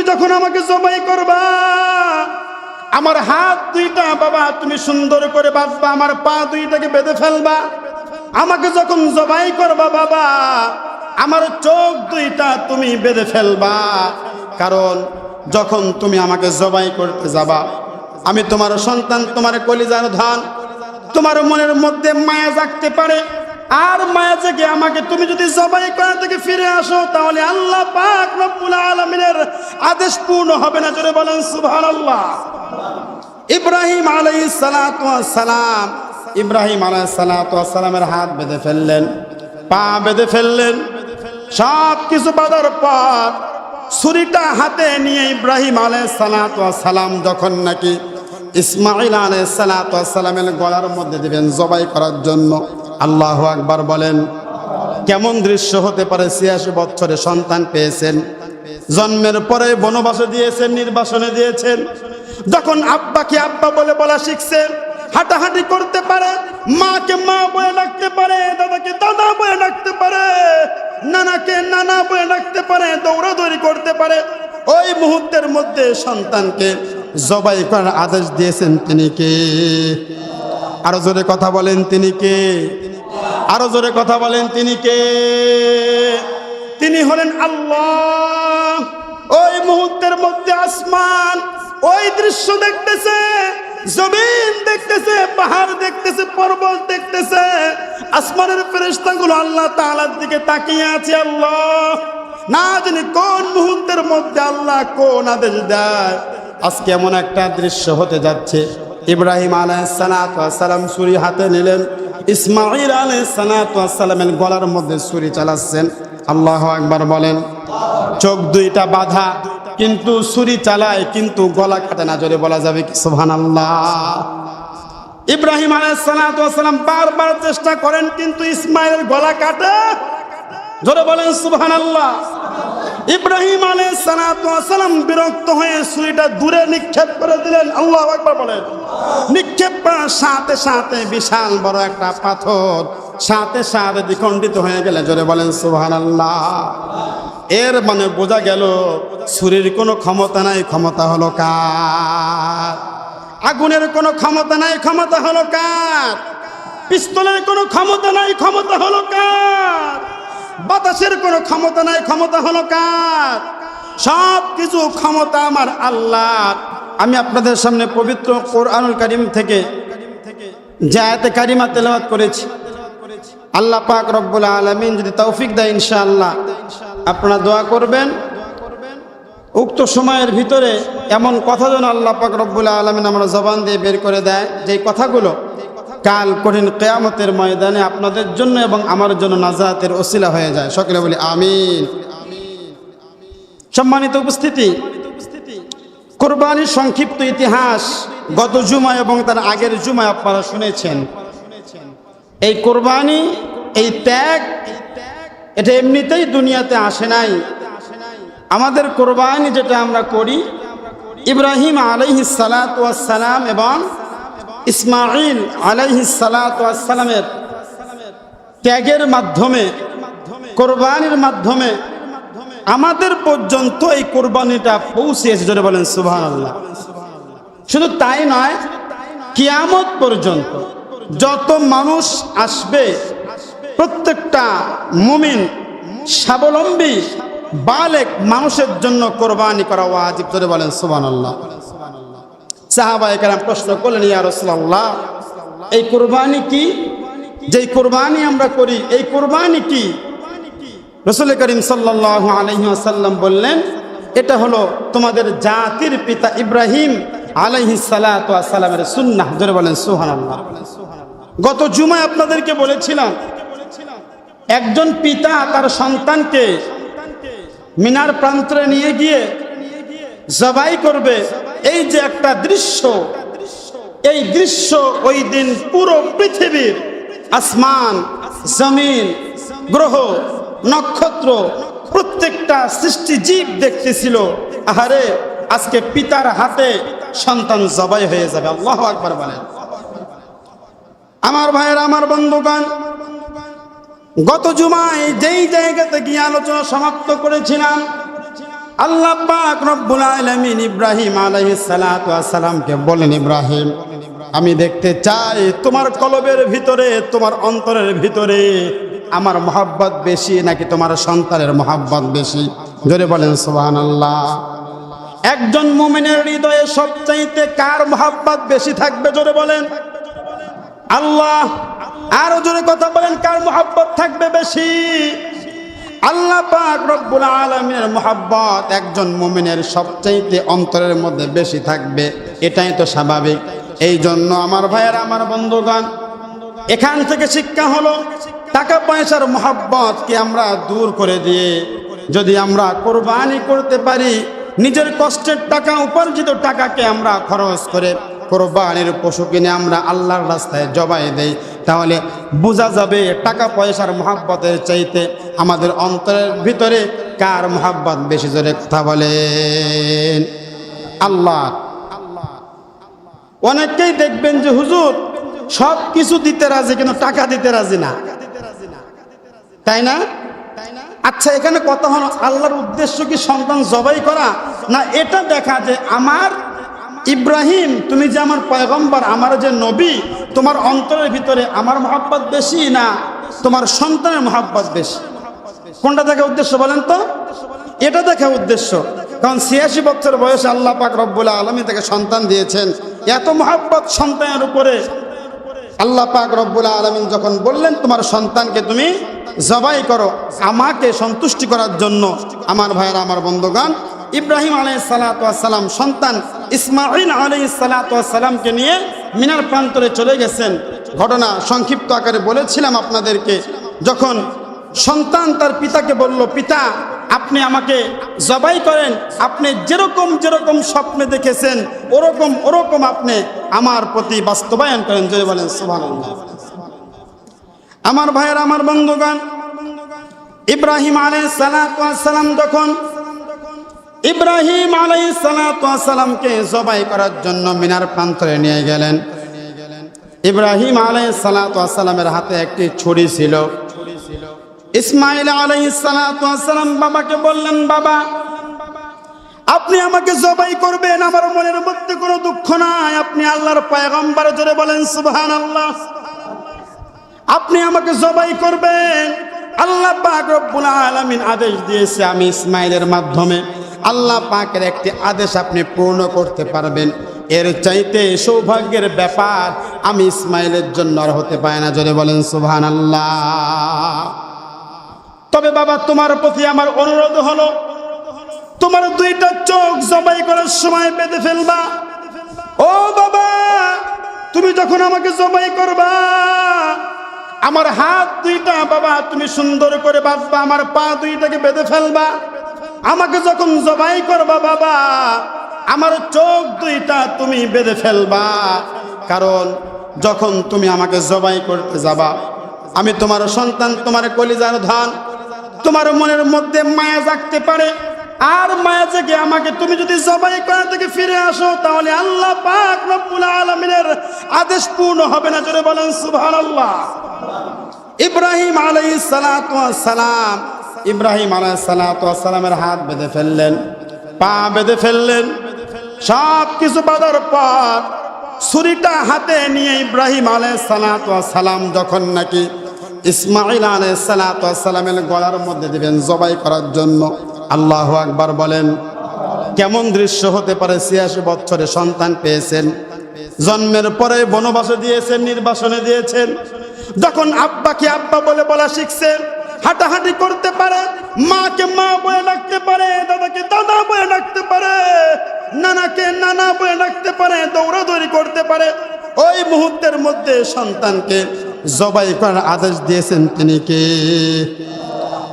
তুমি যখন আমাকে জবাই করবা, আমার হাত দুইটা, বাবা, তুমি সুন্দর করে বাঁচবা আমার পা দুইটাকে বেঁধে ফেলবা। আমাকে যখন জবাই করবা, বাবা, আমার চোখ দুইটা তুমি বেঁধে ফেলবা। কারণ যখন তুমি আমাকে জবাই করতে যাবা, আমি তোমার সন্তান, তোমার কলিজার ধন, তোমার মনের মধ্যে মায়া জাগতে পারে। আর মায়া জেগে আমাকে তুমি যদি জবাই করা থেকে ফিরে আসো, তাহলে আল্লাহ পাক রব্বুল আলামিনের আদেশ পূর্ণ হবে না। জোরে বলেন, সুবহানাল্লাহ। ইব্রাহিম আলাই সালাম, ইব্রাহিম আলাইহিস সালাতু ওয়াস হাত বেঁধে ফেললেন, পা বেঁধে ফেললেন। সব কিছু বাঁধার পর ছুরিটা হাতে নিয়ে ইব্রাহিম সালাতু সালাম যখন নাকি ইসমাইল আলাইহিস সালাতু ওয়াস সালামের গলার মধ্যে দিবেন জবাই করার জন্য আল্লাহু আকবার বলেন, কেমন দৃশ্য হতে পারে ছিয়াশি বছরে সন্তান পেয়েছেন? জন্মের পরে বনবাসে দিয়েছেন, নির্বাসনে দিয়েছেন। যখন আব্বাকে আব্বা বলে বলা শিখছেন, হাঁটাহাঁটি করতে পারে, মাকে মা বলে ডাকতে পারে, দাদাকে দাদা বলে ডাকতে পারে, নানাকে নানা বলে ডাকতে পারে, দৌড়াদৌড়ি করতে পারে, ওই মুহূর্তের মধ্যে সন্তানকে জবাই করার আদেশ দিয়েছেন তিনি কে? আরও জোরে কথা বলেন, তিনি কে? আরও জোরে কথা বলেন তিনি কে? তিনি হলেন আল্লাহ। ওই মুহূর্তের মধ্যে আসমান ওই দৃশ্য দেখতেছে জমিন দেখতেছে পাহাড় দেখতেছে পর্বত দেখতেছে। আসমানের ফেরেশতাগুলো আল্লাহ তাআলার দিকে তাকিয়ে আছে আল্লাহ। না জানি কোন মুহূর্তের মধ্যে আল্লাহ কোন আদেশ দেয়। আজকে এমন একটা দৃশ্য হতে যাচ্ছে ইব্রাহিম আলাইসালাম ছুরি হাতে নিলেন। ইসমাইল আলাইসালামের গলার মধ্যে ছুরি চালাচ্ছেন। আল্লাহ একবার বলেন, চোখ দুইটা বাধা, কিন্তু ছুরি চালায়, কিন্তু গলা কাটে না। জোরে বলা যাবে কি? সোহান আল্লাহ ইব্রাহিম আলাইসালাম বারবার চেষ্টা করেন, কিন্তু ইসমাইলের গলা কাটে। জোরে বলেন সুবহান আল্লাহ ইব্রাহিম আলাইসালাম বিরক্ত হয়ে ছুরিটা দূরে নিক্ষেপ করে দিলেন। আল্লাহ একবার বলেন। নিক্ষেপ করার সাথে সাথে বিশাল বড় একটা পাথর সাথে সাথে দ্বিখণ্ডিত হয়ে গেলে, জোরে বলেন সুহান আল্লাহ এর মানে বোঝা গেল ছুরির কোনো ক্ষমতা নাই, ক্ষমতা হলো কার? আগুনের কোনো ক্ষমতা নাই, ক্ষমতা হলো কার? পিস্তলের কোনো ক্ষমতা নাই, ক্ষমতা হলো কার? বাতাসের কোনো ক্ষমতা নাই, ক্ষমতা হলো কার? সব কিছু ক্ষমতা আমার আল্লাহ আমি আপনাদের সামনে পবিত্র কোরআনুল করিম থেকে জায়াতে কারিমা তেলাওয়াত করেছি। আল্লাহ পাক রব্বুল আলমিন যদি তৌফিক দেয় ইনশাআল্লাহ, আপনারা দোয়া করবেন। উক্ত সময়ের ভিতরে এমন কথা যেন আল্লাহ পাক রব্বুল আলমিন আমরা জবান দিয়ে বের করে দেয়। যে কথাগুলো কাল কঠিন কেয়ামতের ময়দানে আপনাদের জন্য এবং আমার জন্য নাজাতের ওসিলা হয়ে যায়। সকলে বলি আমিন। সম্মানিত উপস্থিতি, কোরবানির সংক্ষিপ্ত ইতিহাস গত জুমায় এবং তার আগের জুমায় আপনারা শুনেছেন। এই কোরবানি, এই ত্যাগ, এটা এমনিতেই দুনিয়াতে আসে নাই। আমাদের কোরবানি যেটা আমরা করি, ইব্রাহিম আলাইহি সালাম এবং ইসমাইল আলাইহি ত্যাগের মাধ্যমে, কোরবানির মাধ্যমে আমাদের পর্যন্ত এই কোরবানিটা পৌঁছেছে যদি বলেন আল্লাহ শুধু তাই নয়, কিয়ামত পর্যন্ত যত মানুষ আসবে, প্রত্যেকটা মুমিন, স্বাবলম্বী, বালেক মানুষের জন্য কোরবানি করা ওয়াজিব। ধরে বলেন সুবান আল্লাহ সাহাবা এখানে প্রশ্ন করলেন, ইয়া এই কোরবানি কি? যেই কোরবানি আমরা করি, এই কোরবানি কি? রসুল করিম সাল্লাহ আলহিহাসাল্লাম বললেন, এটা হলো তোমাদের জাতির পিতা ইব্রাহিম আলহি সালামের সুন্নাহ। ধরে বলেন সুহান গত জুমায় আপনাদেরকে বলেছিলাম, একজন পিতা তার সন্তানকে মিনার প্রান্তরে নিয়ে গিয়ে জবাই করবে। এই যে একটা দৃশ্য, এই দৃশ্য ওই দিন পুরো পৃথিবীর আসমান, জমিন, গ্রহ, নক্ষত্র, প্রত্যেকটা সৃষ্টি জীব দেখতেছিল। আহারে, আজকে পিতার হাতে সন্তান জবাই হয়ে যাবে, আল্লাহ আকবার বলেন। আমার ভাইয়ের, আমার বন্ধুগণ, গত জুমায় যেই জায়গাতে গিয়ে আলোচনা সমাপ্ত করেছিলাম আল্লাহ পাক রব্বুল আলামিন ইব্রাহিম আলাইহিস সালাতু ওয়াস সালামকে বলেন, ইব্রাহিম, আমি দেখতে চাই তোমার কলবের ভিতরে, তোমার অন্তরের ভিতরে আমার মহাব্বত বেশি নাকি তোমার সন্তানের মহাব্বত বেশি? জোরে বলেন সোহান আল্লাহ একজন মুমিনের হৃদয়ে সবচাইতে কার মহাব্বত বেশি থাকবে জোরে বলেন? আল্লাহ। আরও জোরে কথা বলেন, কার মহাব্বত থাকবে বেশি? আল্লাহ পাক রব্বুল আলমিনের মহাব্বত একজন মুমিনের সবচাইতে অন্তরের মধ্যে বেশি থাকবে, এটাই তো স্বাভাবিক। এই জন্য আমার ভাইয়ের, আমার বন্ধুগণ, এখান থেকে শিক্ষা হলো, টাকা পয়সার মহাব্বতকে আমরা দূর করে দিয়ে যদি আমরা কোরবানি করতে পারি, নিজের কষ্টের টাকা, উপার্জিত টাকাকে আমরা খরচ করে কোরবানির পশু কিনে আমরা আল্লাহর রাস্তায় জবাই দেই, তাহলে বোঝা যাবে টাকা পয়সার মহাব্বতের চাইতে আমাদের অন্তরের ভিতরে কার মহাব্বত বেশি জোরে কথা বলেন। আল্লাহ। অনেকেই দেখবেন যে, হুজুর, সব কিছু দিতে রাজি কিন্তু টাকা দিতে রাজি না। তাই না? আচ্ছা এখানে কথা হলো আল্লাহর উদ্দেশ্য কি সন্তান জবাই করা, না এটা দেখা যে আমার ইব্রাহিম, তুমি যে আমার পয়গম্বর, আমার যে নবী, তোমার অন্তরের ভিতরে আমার মহাব্বত বেশি না তোমার সন্তানের মহাব্বত বেশি? কোনটা দেখা উদ্দেশ্য বলেন তো? এটা দেখা উদ্দেশ্য। কারণ ছিয়াশি বছর বয়সে আল্লাহ পাক রব্বুল আলমী তাকে সন্তান দিয়েছেন। এত মহাব্বত সন্তানের উপরে আল্লাহ পাক রব্বুল আলমিন যখন বললেন, তোমার সন্তানকে তুমি জবাই করো, আমাকে সন্তুষ্টি করার জন্য, আমার ভাইয়েরা, আমার বন্ধুগান ইব্রাহিম আলাই সালাতাম সন্তান ইসমাইল আলাই সালাতামকে নিয়ে মিনার প্রান্তরে চলে গেছেন। ঘটনা সংক্ষিপ্ত আকারে বলেছিলাম আপনাদেরকে। যখন সন্তান তার পিতাকে বলল, পিতা, আপনি আমাকে জবাই করেন। আপনি যেরকম যেরকম স্বপ্নে দেখেছেন, ওরকম ওরকম আপনি আমার প্রতি বাস্তবায়ন করেন। যদি বলেন আমার ভাইয়ের, আমার বন্ধুগণ, ইব্রাহিম আলাই সালাম যখন ইব্রাহিম আলাই সালামকে জবাই করার জন্য মিনার প্রান্তরে নিয়ে গেলেন। ইব্রাহিম আলাই সালামের হাতে একটি ছুরি ছিল। ইসমাইল আলাই সালাম বাবাকে বললেন, বাবা, আপনি আমাকে জবাই করবেন, আমার মনের মধ্যে কোনো দুঃখ নাই। আপনি আল্লাহর পায়গম্বার জোরে বলেন সুবহান আল্লাহ আপনি আমাকে জবাই করবেন। আল্লাহ পাক রব্বুল আলামিন আদেশ দিয়েছে আমি ইসমাইলের মাধ্যমে। আল্লাহ পাকের একটি আদেশ আপনি পূর্ণ করতে পারবেন। এর চাইতে সৌভাগ্যের ব্যাপার আমি ইসমাইলের জন্য আর হতে পারে না। যদি বলেন সুবহান আল্লাহ তবে বাবা, তোমার প্রতি আমার অনুরোধ হলো, তোমার দুইটা চোখ জবাই করার সময় বেঁধে ফেলবা। ও বাবা, তুমি যখন আমাকে জবাই করবা আমার হাত দুইটা, বাবা, তুমি সুন্দর করে বাঁধবা, আমার পা দুইটাকে বেঁধে ফেলবা। আমাকে যখন জবাই করবা, বাবা, আমার চোখ দুইটা তুমি বেঁধে ফেলবা। কারণ যখন তুমি আমাকে জবাই করতে যাবা, আমি তোমার সন্তান, তোমার কলিজার ধন, তোমার মনের মধ্যে মায়া জাগতে পারে। আর মায়া জেগে আমাকে তুমি যদি জবাই করা থেকে ফিরে আসো, তাহলে আল্লাহ পাক রব্বুল আলমিনের আদেশ পূর্ণ হবে না। জোরে বলেন, সুবহানাল্লাহ। ইব্রাহিম আলাই সালাম, ইব্রাহিম আলাইহিস সালাতু সালামের হাত বেঁধে ফেললেন, পা বেঁধে ফেললেন। সব কিছু বাঁধার পর ছুরিটা হাতে নিয়ে ইব্রাহিম সালাতু সালাম যখন নাকি ইসমাইল আলাইহিস সালাতু সালামের গলার মধ্যে দিবেন জবাই করার জন্য আল্লাহ আকবার বলেন, কেমন দৃশ্য হতে পারে ছিয়াশি বছরে সন্তান পেয়েছেন? জন্মের পরে বনবাসে দিয়েছেন, নির্বাসনে দিয়েছেন। যখন আব্বাকে আব্বা বলে বলা শিখছেন, হাঁটাহাঁটি করতে পারে, মাকে মা বলে ডাকতে পারে, দাদাকে দাদা বলে ডাকতে পারে, নানাকে নানা বলে ডাকতে পারে, দৌড়াদৌড়ি করতে পারে, ওই মুহূর্তের মধ্যে সন্তানকে জবাই করার আদেশ দিয়েছেন তিনি কে?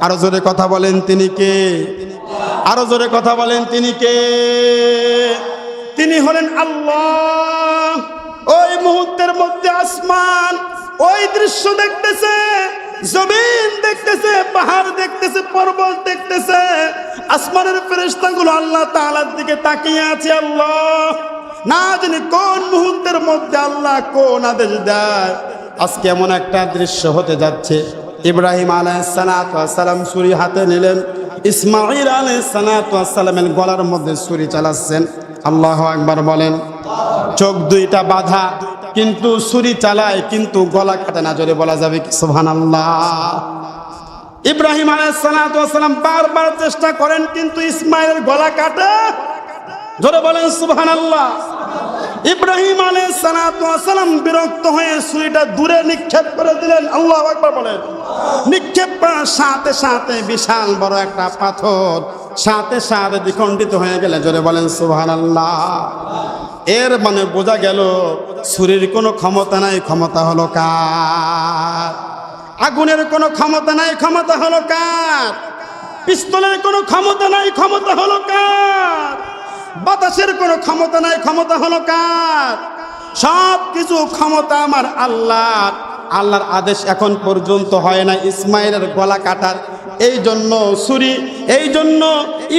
আরও জোরে কথা বলেন তিনি কে? আরও জোরে কথা বলেন তিনি কে? তিনি হলেন আল্লাহ। ওই মুহূর্তের মধ্যে আসমান, ওই দৃশ্য দেখতেছে, জমিন দেখতেছে, পাহাড় দেখতেছে, পর্বত দেখতেছে। আসমানের ফেরেশতাগুলো আল্লাহ তাআলার দিকে তাকিয়ে আছে, আল্লাহ। না জানি কোন মুহূর্তের মধ্যে আল্লাহ কোন আদেশ দেয়। আজকে এমন একটা দৃশ্য হতে যাচ্ছে। ইব্রাহিম আলাইসালাম ছুরি হাতে নিলেন। ইসমাইল আলাইহিস সালামের গলার মধ্যে ছুরি চালাচ্ছেন। আল্লাহ একবার বলেন, চোখ দুইটা বাধা, কিন্তু ছুরি চালায়, কিন্তু গলা কাটে না। জোরে বলা যাবে কি? সুবহানাল্লাহ। ইব্রাহিম আলাইসালাম বারবার চেষ্টা করেন, কিন্তু ইসমাইলের গলা কাটে। জোরে বলেন সুবহান আল্লাহ ইব্রাহিম আলাইসালাম বিরক্ত হয়ে ছুরিটা দূরে নিক্ষেপ করে দিলেন। আল্লাহ একবার বলেন। নিক্ষেপ করার সাথে সাথে বিশাল বড় একটা পাথর সাথে সাথে দ্বিখণ্ডিত হয়ে গেলে, জোরে বলেন সুহান আল্লাহ এর মানে বোঝা গেল ছুরির কোনো ক্ষমতা নাই, ক্ষমতা হলো কার? আগুনের কোনো ক্ষমতা নাই, ক্ষমতা হলো কার? পিস্তলের কোনো ক্ষমতা নাই, ক্ষমতা হলো কার? বাতাসের কোনো ক্ষমতা নাই, ক্ষমতা হলো কার? সব কিছু ক্ষমতা আমার আল্লাহর। আল্লাহর আদেশ এখন পর্যন্ত হয় না ইসমাইলের গলা কাটার। এই জন্য ছুরি, এই জন্য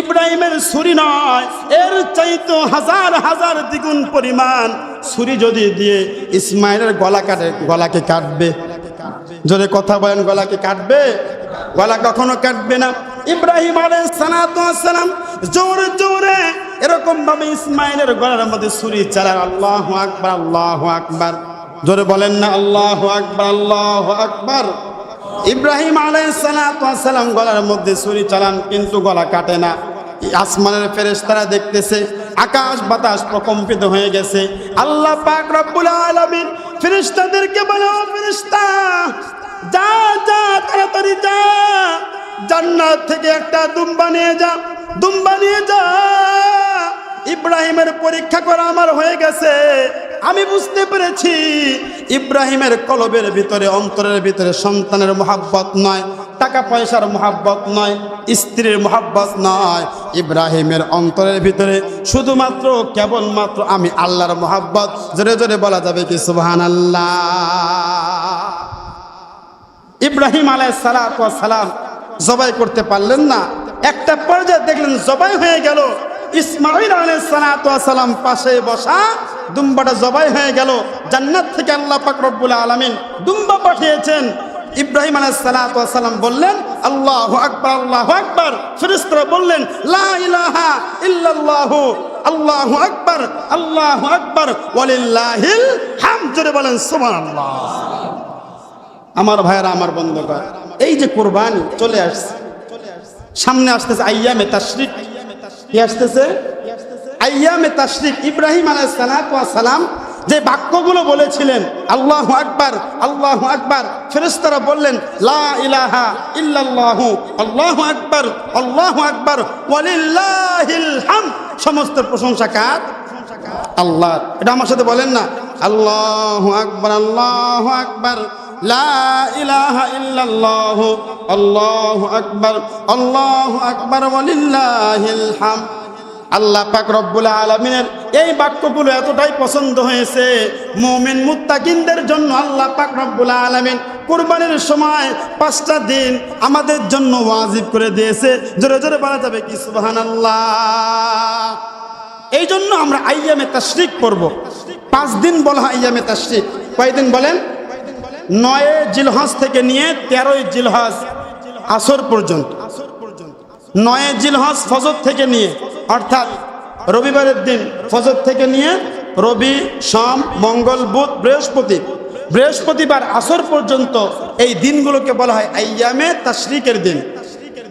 ইব্রাহিমের ছুরি নয়, এর চাইতো হাজার হাজার দ্বিগুণ পরিমাণ ছুরি যদি দিয়ে ইসমাইলের গলা কাটে, গলাকে কাটবে। যদি কথা বলেন, গলাকে কাটবে? গলা কখনো কাটবে না। ইব্রাহিম সালাম জোরে জোরে এরকম ভাবে ইসমাইলের গলার মধ্যে ছুরি চালার আল্লাহ আকবার আল্লাহ আকবার। জোরে বলেন না, আল্লাহ আকবার আল্লাহ আকবার। ইব্রাহিম সালাম গলার মধ্যে ছুরি চালান, কিন্তু গলা কাটে না। আসমানের ফেরেশতারা দেখতেছে, আকাশ বাতাস প্রকম্পিত হয়ে গেছে। আল্লাহ পাক রব্বুল আলামিন ফেরেশতাদেরকে বলে ফেরেশতা, যা যা, তাড়াতাড়ি যা, জান্নাত থেকে একটা দুম্বা নিয়ে যা দুম্বা নিয়ে যা। ইব্রাহিমের পরীক্ষা করা আমার হয়ে গেছে। আমি বুঝতে পেরেছি, ইব্রাহিমের কলবের ভিতরে, অন্তরের ভিতরে সন্তানের মোহাব্বত নয় টাকা পয়সার মোহাব্বত নয়, স্ত্রীর মোহাব্বত নয়। ইব্রাহিমের অন্তরের ভিতরে শুধুমাত্র, কেবলমাত্র আমি আল্লাহর মোহাব্বত। জোরে জোরে বলা যাবে কি সুবহান আল্লাহ ইব্রাহিম আলাই সালাম জবাই করতে পারলেন না। একটা পর্যায়ে দেখলেন জবাই হয়ে গেল। ইসমাইল আলাই সালাম পাশে বসা দুম্বাটা জবাই হয়ে গেল। জান্নাত থেকে আল্লাহ পাক রব্বুল আলামিন দুম্বা পাঠিয়েছেন। ইব্রাহিম আলাইসালাম বললেন, আল্লাহ আকবর আল্লাহ আকবর। ফেরেশতারা বললেন, লা ইলাহা ইল্লাল্লাহু, আল্লাহু আকবর আল্লাহু আকবর, ওয়ালিল্লাহিল হামদ। জোরে বলেন, সুবহানাল্লাহ। আমার ভাইয়েরা, আমার বন্ধুগণ এই যে কোরবানি চলে আসছে। সামনে আসতেছে আইয়ামে তাশরিক। যে বাক্যগুলো বলেছিলেন, আল্লাহ আকবার আল্লাহ আকবার, ফেরেশতারা বললেন, লা ইলাহা ইল্লাল্লাহু, আল্লাহু আল্লাহু আকবার সমস্ত প্রশংসা আল্লাহ এটা আমার সাথে বলেন না, আল্লাহ আকবার আল্লাহ আকবার। লা আকবার আকবার আল্লাহ পাক এই বাক্যগুলো এতটাই পছন্দ হয়েছে, মুমিন মুত্তাকিনদের জন্য আল্লাহ পাক রব্বুল আলমিন কুরবানির সময় পাঁচটা দিন আমাদের জন্য ওয়াজিব করে দিয়েছে। জোরে জোরে বলা যাবে কি? আল্লাহ এই জন্য আমরা আইয়ামে তাশরিক করব পাঁচ দিন বলা হয় আইয়ামে তাশরিক। কয়দিন বলেন? নয় জিলহজ থেকে নিয়ে তেরোই জিলহজ আসর পর্যন্ত। নয় জিলহজ ফজর থেকে নিয়ে, অর্থাৎ রবিবারের দিন ফজর থেকে নিয়ে রবি, সোম, মঙ্গল, বুধ, বৃহস্পতি, বৃহস্পতিবার আসর পর্যন্ত এই দিনগুলোকে বলা হয় আইয়ামে তাশরিকের দিন।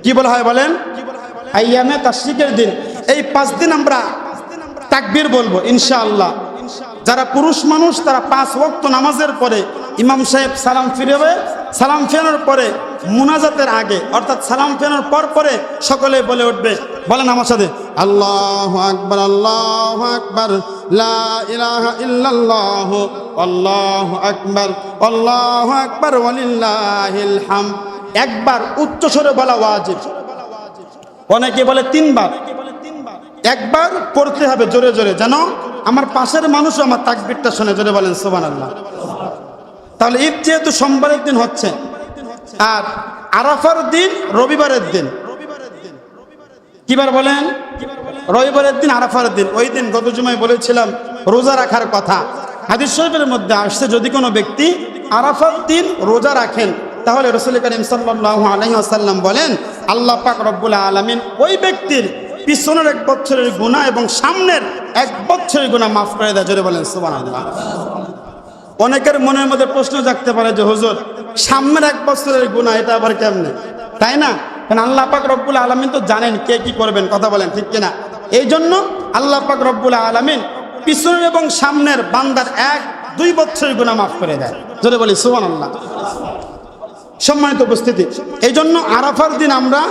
কি বলা হয় বলেন? আইয়ামে তাশরিকের দিন। এই পাঁচ দিন আমরা তাকবীর বলব, ইনশাআল্লাহ। যারা পুরুষ মানুষ তারা পাঁচ ওয়াক্ত নামাজের পরে ইমাম সাহেব সালাম ফিরবে সালাম ফেরানোর পরে মুনাজাতের আগে অর্থাৎ সালাম ফেরানোর পর পরে সকলে বলে উঠবে। বলেন আমার সাথে আল্লাহ আকবর আল্লাহ আকবর ইল্লাল্লাহ আল্লাহ আকবর আল্লাহ আকবর হাম একবার উচ্চ স্বরে বলা ওয়াজিব। অনেকে বলে তিনবার। একবার পড়তে হবে জোরে জোরে যেন আমার পাশের মানুষ আমার তাকবিরটা শুনে জোরে বলেন সোবান আল্লাহ তাহলে ঈদ যেহেতু সোমবারের দিন হচ্ছে, আর আরাফার দিন রবিবারের দিন। কিবার বলেন? রবিবারের দিন, আরাফার দিন। ওই দিন গত জুমায় বলেছিলাম, রোজা রাখার কথা। হাদিস শরীফের মধ্যে আসছে, যদি কোনো ব্যক্তি আরাফার দিন রোজা রাখেন, তাহলে রসুল করিম সাল্লাহ আলহিহাসাল্লাম বলেন, আল্লাহ পাক রব্বুল আলমিন ওই ব্যক্তির পিছনের এক বছরের গুণা এবং সামনের এক বছরের গুণা মাফ করে দেয়। জোরে বলেন সুবান অনেকের মনের মধ্যে প্রশ্ন জাগতে পারে যে, হুজুর, সামনের এক বছরের গুণা এটা আবার কেমনে? তাই না? কারণ আল্লাহ পাক রব্বুল আলমিন তো জানেন কে কি করবেন, কথা বলেন, ঠিক কিনা? এই জন্য আল্লাহ পাক রব্বুল আলমিন পিছনের এবং সামনের বান্দার এক, দুই বছরের গুণা মাফ করে দেয়। জোরে বলি সুবান আল্লাহ সম্মানিত উপস্থিতি। এই জন্য আরাফার দিন আমরা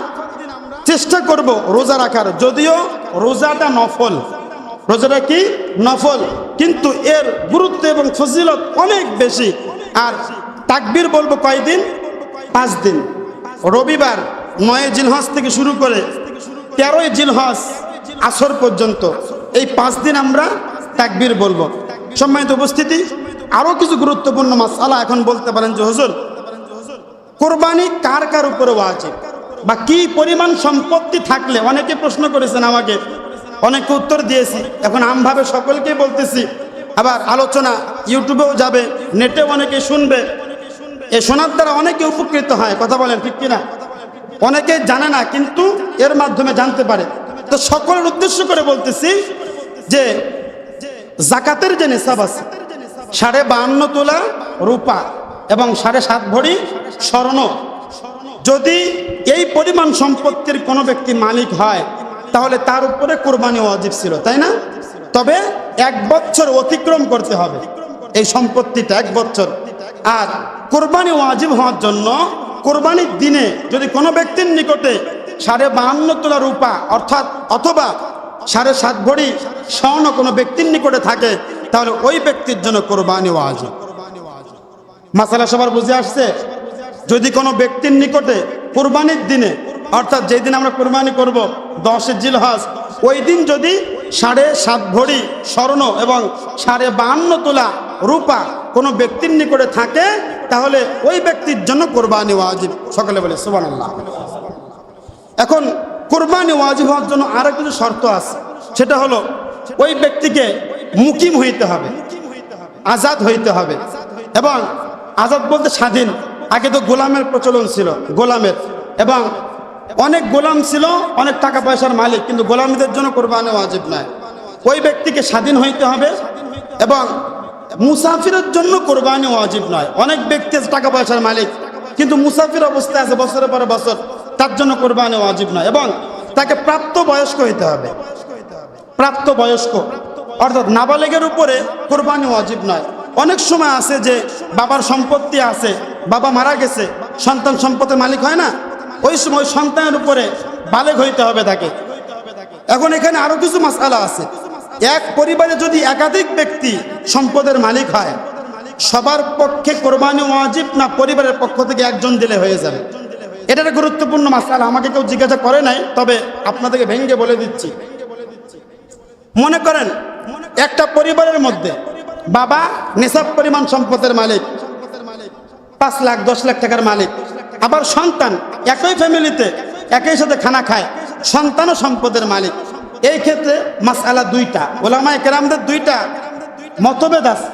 চেষ্টা করব রোজা রাখার। যদিও রোজাটা নফল। রোজাটা কি? নফল। কিন্তু এর গুরুত্ব এবং ফজিলত অনেক বেশি। আর তাকবির বলব কয়দিন? পাঁচ দিন। রবিবার নয় জিলহজ থেকে শুরু করে তেরোই জিলহজ আসর পর্যন্ত এই পাঁচ দিন আমরা তাকবির বলব। সম্মানিত উপস্থিতি, আরও কিছু গুরুত্বপূর্ণ মাসালা এখন বলতে পারেন যে, হুজুর, কোরবানি কার কার উপরে ওয়াজিব? বা কি পরিমাণ সম্পত্তি থাকলে, অনেকে প্রশ্ন করেছেন আমাকে, অনেকে উত্তর দিয়েছি। এখন আমভাবে সকলকে বলতেছি, আবার আলোচনা ইউটিউবেও যাবে নেটে অনেকে শুনবে। এ শোনার দ্বারা অনেকে উপকৃত হয়, কথা বলেন ঠিক কিনা? অনেকে জানে না, কিন্তু এর মাধ্যমে জানতে পারে। তো সকলের উদ্দেশ্য করে বলতেছি যে, জাকাতের যে নেশাব আছে, সাড়ে বাহান্ন তোলা রূপা এবং সাড়ে সাত ভরি স্বর্ণ যদি এই পরিমাণ সম্পত্তির কোনো ব্যক্তি মালিক হয়, তাহলে তার উপরে কোরবানি ওয়াজিব ছিল, তাই না? তবে এক বছর অতিক্রম করতে হবে। এই সম্পত্তিটা এক বছর। আর কোরবানি ওয়াজিব হওয়ার জন্য কোরবানির দিনে যদি কোনো ব্যক্তির নিকটে সাড়ে বাহান্ন তোলা রূপা, অর্থাৎ অথবা সাড়ে সাত ভরি স্বর্ণ কোনো ব্যক্তির নিকটে থাকে, তাহলে ওই ব্যক্তির জন্য কোরবানি ওয়াজিব। মাসালা সবার বুঝে আসছে? যদি কোনো ব্যক্তির নিকটে কোরবানির দিনে, অর্থাৎ যেই দিন আমরা কোরবানি করব দশে জিলহাস ওই দিন যদি সাড়ে সাত ভরি স্বর্ণ এবং সাড়ে বাহান্ন তোলা রূপা কোনো ব্যক্তির নিকটে থাকে, তাহলে ওই ব্যক্তির জন্য কোরবানি ওয়াজিব। সকলে বলে সুবান এখন কোরবানি ওয়াজিব হওয়ার জন্য আরও কিছু শর্ত আছে। সেটা হলো, ওই ব্যক্তিকে মুকিম হইতে হবে, আজাদ হইতে হবে এবং আজাদ বলতে স্বাধীন। আগে তো গোলামের প্রচলন ছিল, গোলামের। এবং অনেক গোলাম ছিল, অনেক টাকা পয়সার মালিক, কিন্তু গোলামীদের জন্য কোরবানি ওয়াজিব নয় ওই ব্যক্তিকে স্বাধীন হইতে হবে এবং মুসাফিরের জন্য কোরবানি ওয়াজিব নয়। অনেক ব্যক্তি আছে টাকা পয়সার মালিক, কিন্তু মুসাফির অবস্থায় আছে বছরের পরে বছর, তার জন্য কোরবানি ওয়াজিব নয়। এবং তাকে প্রাপ্ত বয়স্ক হইতে হবে। প্রাপ্ত বয়স্ক, অর্থাৎ নাবালেগের উপরে কোরবানি ওয়াজিব নয়। অনেক সময় আছে যে বাবার সম্পত্তি আছে বাবা মারা গেছে, সন্তান সম্পত্তির মালিক হয় না? ওই সময় সন্তানের উপরে বালেগ হইতে হবে তাকে। এখন এখানে আরও কিছু মাসালা আছে। এক পরিবারে যদি একাধিক ব্যক্তি সম্পদের মালিক হয়, সবার পক্ষে কোরবানি ওয়াজিব না পরিবারের পক্ষ থেকে একজন দিলে হয়ে যাবে। এটা একটা গুরুত্বপূর্ণ মাসালা, আমাকে কেউ জিজ্ঞাসা করে নাই, তবে আপনাদেরকে ভেঙ্গে বলে দিচ্ছি। মনে করেন, একটা পরিবারের মধ্যে বাবা নিসাব পরিমাণ সম্পদের মালিক পাঁচ লাখ, দশ লাখ টাকার মালিক। আবার সন্তান, একই ফ্যামিলিতে, একই সাথে খানা খায়, সন্তানও সম্পদের মালিক। এই ক্ষেত্রে মাসালা দুইটা। ওলামায় কেরামদের দুইটা মতভেদ আছে।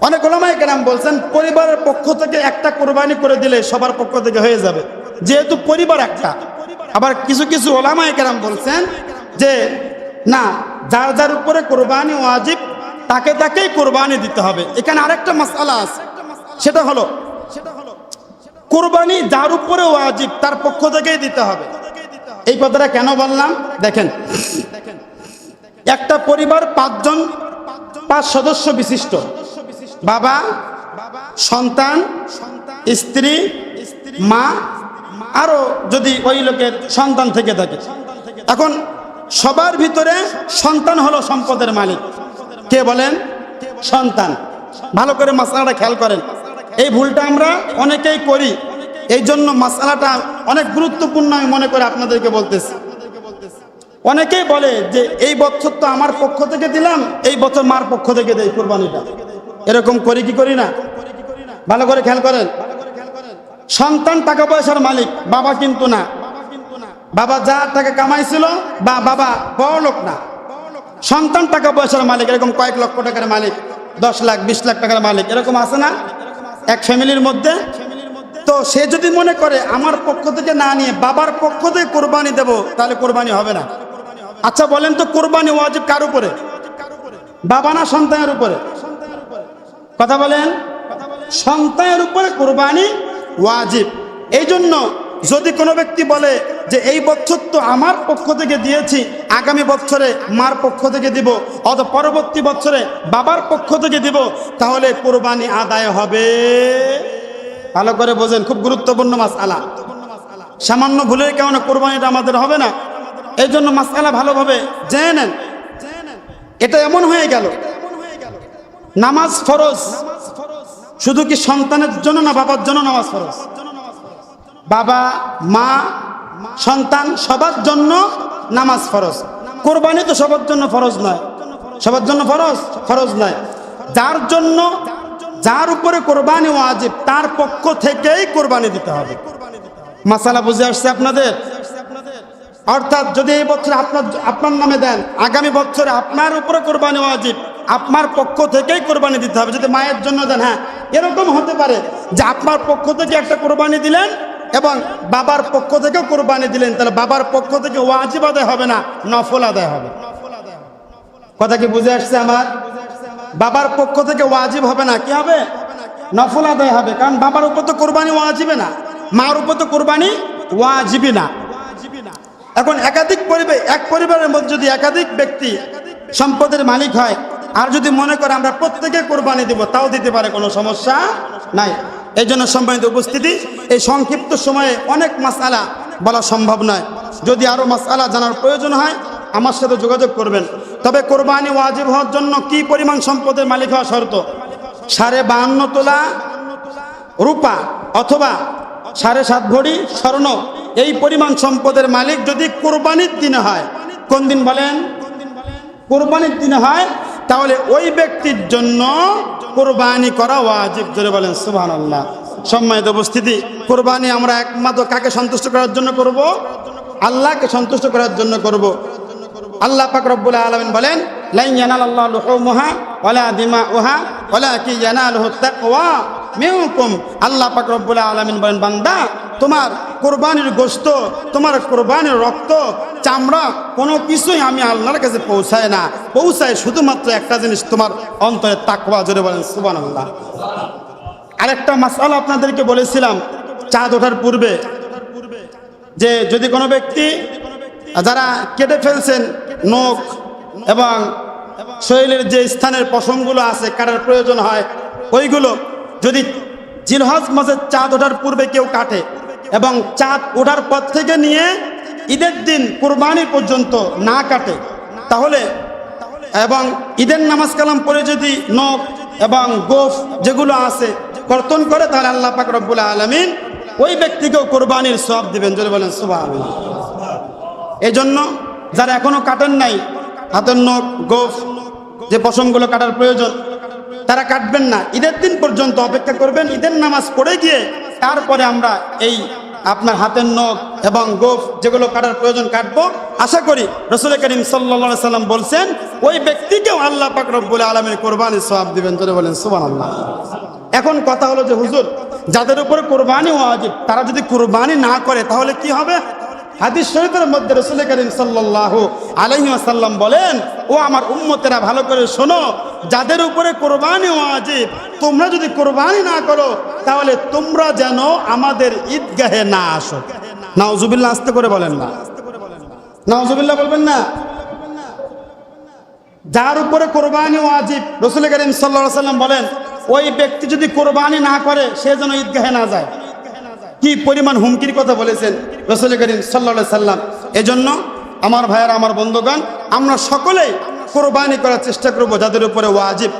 অনেক ওলামায় কেরাম বলছেন, পরিবারের পক্ষ থেকে একটা কোরবানি করে দিলে সবার পক্ষ থেকে হয়ে যাবে। যেহেতু পরিবার একটা। আবার কিছু কিছু ওলামায় কেরাম বলছেন যে, না, যার যার উপরে কোরবানি ওয়াজিব, তাকে তাকেই কোরবানি দিতে হবে। এখানে আরেকটা মাসালা আছে। সেটা হলো কোরবানি যার উপরে ওয়াজিব, তার পক্ষ থেকেই দিতে হবে। এই কথাটা কেন বললাম? দেখেন, একটা পরিবার পাঁচজন, পাঁচ সদস্য বিশিষ্ট। বাবা, সন্তান, স্ত্রী, মা, আরও যদি ওই লোকের সন্তান থেকে থাকে। এখন সবার ভিতরে সন্তান হলো সম্পদের মালিক। কে বলেন? সন্তান। ভালো করে মশলাটা খেয়াল করেন। এই ভুলটা আমরা অনেকেই করি। এই জন্য মশলাটা অনেক গুরুত্বপূর্ণ আমি মনে করে আপনাদেরকে বলতেছি। অনেকেই বলে যে, এই বছর তো আমার পক্ষ থেকে দিলাম, এই বছর মার পক্ষ থেকে দেয় কোরবানিটা। এরকম করি কি করি না? ভালো করে খেয়াল করেন। সন্তান টাকা পয়সার মালিক, বাবা কিন্তু না। বাবা যা টাকা কামাইছিল, বা বাবা বড় লোক না। সন্তান টাকা পয়সার মালিক, এরকম কয়েক লক্ষ টাকার মালিক, দশ লাখ, বিশ লাখ টাকার মালিক, এরকম আছে না? এক ফ্যামিলির মধ্যে? তো সে যদি মনে করে, আমার পক্ষ থেকে না নিয়ে বাবার পক্ষ থেকে কোরবানি দেব, তাহলে কোরবানি হবে না। আচ্ছা বলেন তো কোরবানি ওয়াজিব কার উপরে? বাবা না সন্তানের উপরে? কথা বলেন। সন্তানের উপরে কোরবানি ওয়াজিব। এই জন্য যদি কোনো ব্যক্তি বলে যে এই বছর তো আমার পক্ষ থেকে দিয়েছি, আগামী বছরে মার পক্ষ থেকে দিব অত পরবর্তী বছরে বাবার পক্ষ থেকে দিব, তাহলে কোরবানি আদায় হবে। ভালো করে বোঝেন, খুব গুরুত্বপূর্ণ মাস আলা সামান্য ভুলের কারণে কোরবানিটা আমাদের হবে না। এই জন্য মাস মাসালা ভালোভাবে জেনে নেন। এটা এমন হয়ে গেল, নামাজ ফরজ। শুধু কি সন্তানের জন্য না বাবার জন্য নামাজ ফরজ? বাবা, মা, সন্তান, সবার জন্য নামাজ ফরজ। কোরবানি তো সবার জন্য ফরজ নয়। সবার জন্য ফরজ? ফরজ নয়। যার জন্য, যার উপরে কোরবানি ওয়াজিব, তার পক্ষ থেকেই কোরবানি দিতে হবে। মাসালা বুঝে আসছে আপনাদের? অর্থাৎ যদি এই বছর আপনার আপনার নামে দেন, আগামী বছরে আপনার উপরে কোরবানি ওয়াজিব, আপনার পক্ষ থেকেই কোরবানি দিতে হবে। যদি মায়ের জন্য দেন হ্যাঁ এরকম হতে পারে যে আপনার পক্ষ থেকে একটা কোরবানি দিলেন এবং বাবার পক্ষ থেকেও কোরবানি দিলেন, তাহলে বাবার পক্ষ থেকে ওয়াজিব আদায় হবে না, নফল আদায় হবে। কথা কি বুঝে আসছে আমার? বাবার পক্ষ থেকে ওয়াজিব হবে না, কি হবে? নফল আদায় হবে, কারণ বাবার উপর তো কোরবানি ওয়াজিবে না, মার উপর তো কোরবানি ওয়াজিবি না। এখন একাধিক পরিবার, এক পরিবারের মধ্যে যদি একাধিক ব্যক্তি সম্পদের মালিক হয়, আর যদি মনে করে আমরা প্রত্যেকে কোরবানি দিব, তাও দিতে পারে কোনো সমস্যা নাই। এই জন্য সম্মানিত উপস্থিতি, এই সংক্ষিপ্ত সময়ে অনেক মাসালা বলা সম্ভব নয়। যদি আরও মাসালা জানার প্রয়োজন হয়, আমার সাথে যোগাযোগ করবেন। তবে কোরবানি ওয়াজিব হওয়ার জন্য কি পরিমাণ সম্পদের মালিক হওয়া শর্ত? সাড়ে বাহান্ন তোলা রূপা অথবা সাড়ে সাত ভরি স্বর্ণ, এই পরিমাণ সম্পদের মালিক যদি কোরবানির দিনে হয়, কোন দিন বলেন? কোরবানির দিনে হয় তাহলে ওই ব্যক্তির জন্য কোরবানি করা ওয়াজিব। ধরে বলেন সুহান আল্লাহ সম্মানিত উপস্থিতি, কোরবানি আমরা একমাত্র কাকে সন্তুষ্ট করার জন্য করব? আল্লাহকে সন্তুষ্ট করার জন্য করব। আল্লাহ পাক রব্বুল আলমিন বলেন, লাইন জানাল আল্লাহ ওহা ওলা দিমাউহা ওয়ালাকি ইয়ানালুহু তাকওয়া। মিনকুম। আল্লাহ পাক রব্বুল আলামিন বলেন, বান্দা, তোমার কোরবানির গোশত, তোমার কোরবানির রক্ত, চামড়া, কোনো কিছুই আমি আল্লাহর কাছে পৌঁছায় না। পৌঁছায় শুধুমাত্র একটা জিনিস, তোমার অন্তরে তাকওয়া, জোরে বলেন, সুবহানাল্লাহ। আরেকটা মাসালা আপনাদেরকে বলেছিলাম, চাঁদ ওঠার পূর্বে, যে যদি কোনো ব্যক্তি যারা কেটে ফেলছেন নখ এবং শরীরের যে স্থানের পশমগুলো আছে, কাটার প্রয়োজন হয়, ওইগুলো যদি জিলহজ মাসের চাঁদ ওঠার পূর্বে কেউ কাটে এবং চাঁদ ওঠার পর থেকে নিয়ে ঈদের দিন কুরবানি পর্যন্ত না কাটে, তাহলে এবং ঈদের নামাজ কালাম পড়ে যদি নখ এবং গোফ যেগুলো আছে কর্তন করে, তাহলে আল্লাহ পাক রব্বুল আলমিন ওই ব্যক্তিকেও কোরবানির সব দিবেন। যদি বলেন সুবাহ এই জন্য যারা এখনও কাটেন নাই, হাতের নখ, গোফ, যে পশমগুলো কাটার প্রয়োজন তারা কাটবেন না। ঈদের দিন পর্যন্ত অপেক্ষা করবেন। ঈদের নামাজ পড়ে গিয়ে তারপরে আমরা এই আপনার হাতের নখ এবং গোফ যেগুলো কাটার প্রয়োজন কাটবো। আশা করি রসুল করিম সাল্লা সাল্লাম বলছেন, ওই ব্যক্তিকেও আল্লাহ পাক রব্বুল আলমের কোরবানি সব দিবেন। যদি বলেন সুবান আল্লাহ এখন কথা হলো যে, হুজুর, যাদের উপরে কোরবানি ওয়াজিব, তারা যদি কোরবানি না করে, তাহলে কি হবে? হাদিস শরীফের মধ্যে রসুল করিম সাল্লাহ আলহিমাসাল্লাম বলেন, ও আমার উম্মতেরা, ভালো করে শোনো যাদের উপরে কোরবানি ওয়াজিব, তোমরা যদি কোরবানি না করো, তাহলে তোমরা যেন আমাদের ঈদগাহে না আসো। নাওজুবিল্লাহ আসতে করে বলেন না। নাওজুবিল্লাহ বলবেন না? যার উপরে কোরবানি ওয়াজিব, রসুল করিম সাল্লা সাল্লাম বলেন, ওই ব্যক্তি যদি কোরবানি না করে, সে যেন ঈদগাহে না যায়। কি পরিমাণ হুমকির কথা বলেছেন রসুল করিম সাল্লা সাল্লাম। এজন্য আমার ভাইয়েরা, আমার বন্ধুগণ, আমরা সকলেই কোরবানি করার চেষ্টা করব যাদের উপরে ওয়াজিব।